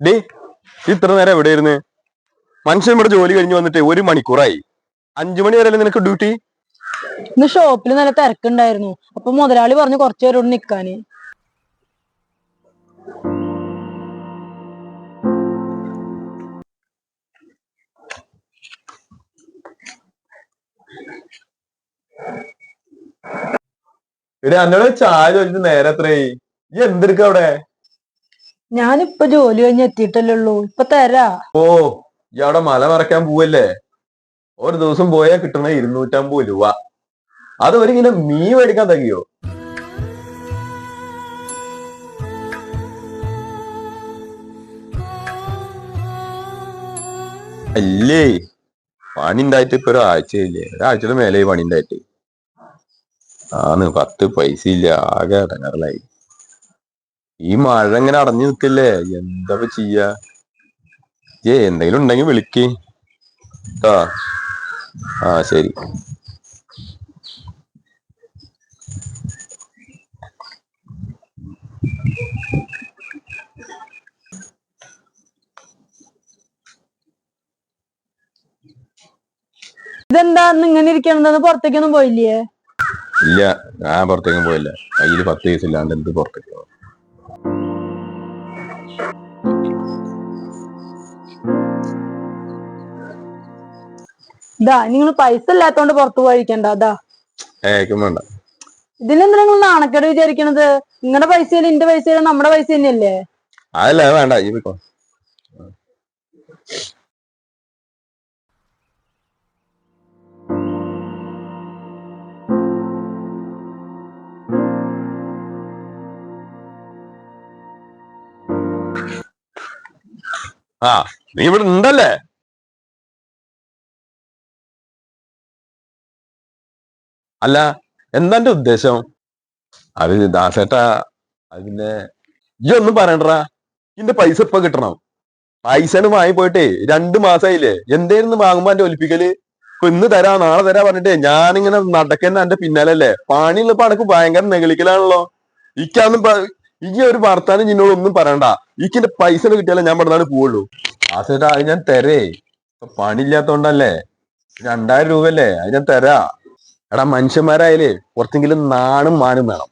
Day ഇത്ര നേരം എവിടെ ഇരുന്ന് മനുഷ്യൻ ഇവിടെ ജോലി കഴിഞ്ഞ് വന്നിട്ട് ഒരു മണിക്കൂറായി. അഞ്ചു മണി വരെ നിനക്ക് ഡ്യൂട്ടി? ഇന്ന് ഷോപ്പിൽ നല്ല തിരക്കുണ്ടായിരുന്നു. അപ്പൊ മുതലാളി പറഞ്ഞു കുറച്ചു പേരോട് നിക്കാന്. ഇവിടെ എന്നോട് ചായ ചോദിച്ചിട്ട് നേരെ എത്രയായി? ഈ എന്തെടുക്ക അവിടെ? ഞാനിപ്പൊ ജോലി കഴിഞ്ഞ് എത്തിയിട്ടല്ലേ ഉള്ളൂ. ഇപ്പൊ തരാ. ഓ ഈ അവിടെ മല മറക്കാൻ പോവല്ലേ? ഒരു ദിവസം പോയാ കിട്ടണ ഇരുന്നൂറ്റമ്പത് രൂപ. അത് ഒരിക്കലും മീ മേടിക്കാൻ തകിയോ? അല്ലേ? പണി ഉണ്ടായിട്ട് ഇപ്പൊ ഒരാഴ്ചയില്ലേ? ഒരാഴ്ചയുടെ മേലെ പണി ഉണ്ടായിട്ട്. ആന്ന് പത്ത് പൈസ ഇല്ല ആകെ ഇടങ്ങറലായി ഈ മഴ ഇങ്ങനെ അടഞ്ഞു നിൽക്കല്ലേ? എന്താ ചെയ്യ? ഏ എന്തെങ്കിലും ഉണ്ടെങ്കിൽ വിളിക്ക്. ആ ആ ശരി. ഇതെന്താ? ഇങ്ങനെ ഇരിക്കണെന്ന് പുറത്തേക്കൊന്നും പോയില്ലേ? ഇല്ല. ഞാൻ പുറത്തേക്കും പോയില്ല. കയ്യിൽ പത്ത് കേസില്ലാണ്ട് ഇല്ലാണ്ട് എന്ത് പുറത്തേക്ക് പോകും ഇതാ നിങ്ങൾ പൈസ ഇല്ലാത്തോണ്ട് പുറത്തു പോയിരിക്കണ്ട അതാ വേണ്ട. ഇതിനെന്താ നിങ്ങൾ നാണക്കേട് വിചാരിക്കണത്? നിങ്ങളുടെ പൈസയിൽ എന്റെ പൈസയിലും നമ്മുടെ പൈസ തന്നെയല്ലേ? അതല്ല വേണ്ട ആ നീ ഇവിടെ ഉണ്ടല്ലേ? അല്ല എന്താന്റെ ഉദ്ദേശം? അത് ദാസേട്ടാ അതിന് ഈ ഒന്നും പറയണ്ടടാ. ഇന്റെ പൈസ ഇപ്പൊ കിട്ടണം. പൈസന് വാങ്ങി പോയിട്ടേ രണ്ടു മാസായില്ലേ? എന്തേന്ന് വാങ്ങുമ്പോ എന്റെ ഒലിപ്പിക്കൽ? ഇപ്പൊ ഇന്ന് തരാ നാളെ തരാ പറഞ്ഞിട്ടേ ഞാനിങ്ങനെ നടക്കുന്ന എന്റെ പിന്നാലല്ലേ? പണിയുള്ളപ്പോ അനക്ക് ഭയങ്കര നെഗളിക്കലാണല്ലോ. ഇക്കാന്നും ഈ ഒരു വർത്താനം നിന്നോട് ഒന്നും പറയണ്ട. ഇക്കിന്റെ പൈസ കിട്ടിയാലേ ഞാൻ പറഞ്ഞാണ് പോവുള്ളൂ. ദാസേട്ടാ അത് ഞാൻ തരേ. ഇപ്പൊ പണിയില്ലാത്തോണ്ടല്ലേ? രണ്ടായിരം രൂപ അല്ലേ അത് ഞാൻ തരാ. എടാ മനുഷ്യന്മാരായാലേ കുറച്ചെങ്കിലും നാണും മാനും വേണം.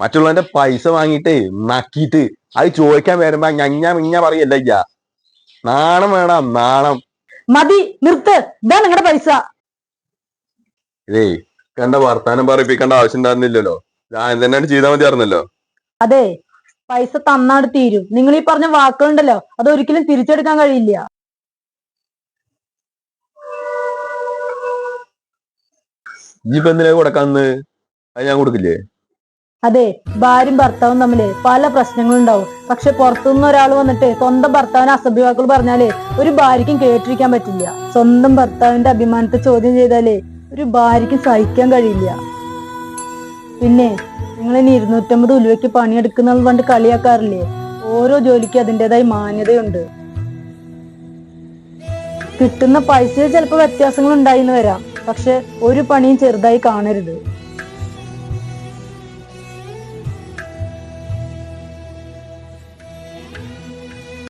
മറ്റുള്ളവന്റെ പൈസ വാങ്ങിയിട്ടേ നക്കിയിട്ട് അത് ചോദിക്കാൻ വരുമ്പോ ഞഞ്ഞ മിഞ്ഞ പറയല്ല ഇയ്യ. നാണം വേണം നാണം. മതി നിർത്ത്. ഇതാ നിങ്ങളുടെ പൈസ. ഇതേ കണ്ട വർത്താനം പറയിപ്പിക്കേണ്ട ആവശ്യം ഉണ്ടായിരുന്നില്ലല്ലോ. ഞാൻ തന്നെയാണ് ചെയ്താൽ മതിയായിരുന്നല്ലോ. അതെ പൈസ തന്നാട് തീരും. നിങ്ങൾ ഈ പറഞ്ഞ വാക്കുകളുണ്ടല്ലോ അത് ഒരിക്കലും തിരിച്ചെടുക്കാൻ കഴിയില്ല. ഇനിയിപ്പോ എന്തിനാ കൊടുക്കാന്ന്? അത് ഞാൻ കൊടുക്കില്ലേ? അതെ ഭാര്യയും ഭർത്താവും തമ്മിൽ പല പ്രശ്നങ്ങളുണ്ടാവും പക്ഷെ പുറത്തുനിന്ന് ഒരാൾ വന്നിട്ട് സ്വന്തം ഭർത്താവിന് അസഭ്യവാക്കുകൾ പറഞ്ഞാലേ ഒരു ഭാര്യയ്ക്കും കേട്ടിരിക്കാൻ പറ്റില്ല. സ്വന്തം ഭർത്താവിന്റെ അഭിമാനത്തെ ചോദ്യം ചെയ്താലേ ഒരു ഭാര്യയ്ക്കും സഹിക്കാൻ കഴിയില്ല. പിന്നെ നിങ്ങൾ ഇനി ഇരുന്നൂറ്റമ്പത് ഉലുവയ്ക്ക് പണിയെടുക്കുന്ന പണ്ട് കളിയാക്കാറില്ലേ? ഓരോ ജോലിക്കും അതിന്റെതായ മാന്യതയുണ്ട്. കിട്ടുന്ന പൈസയിൽ ചിലപ്പോൾ വ്യത്യാസങ്ങൾ ഉണ്ടായിന്ന് വരാം. പക്ഷെ ഒരു പണിയും ചെറുതായി കാണരുത്.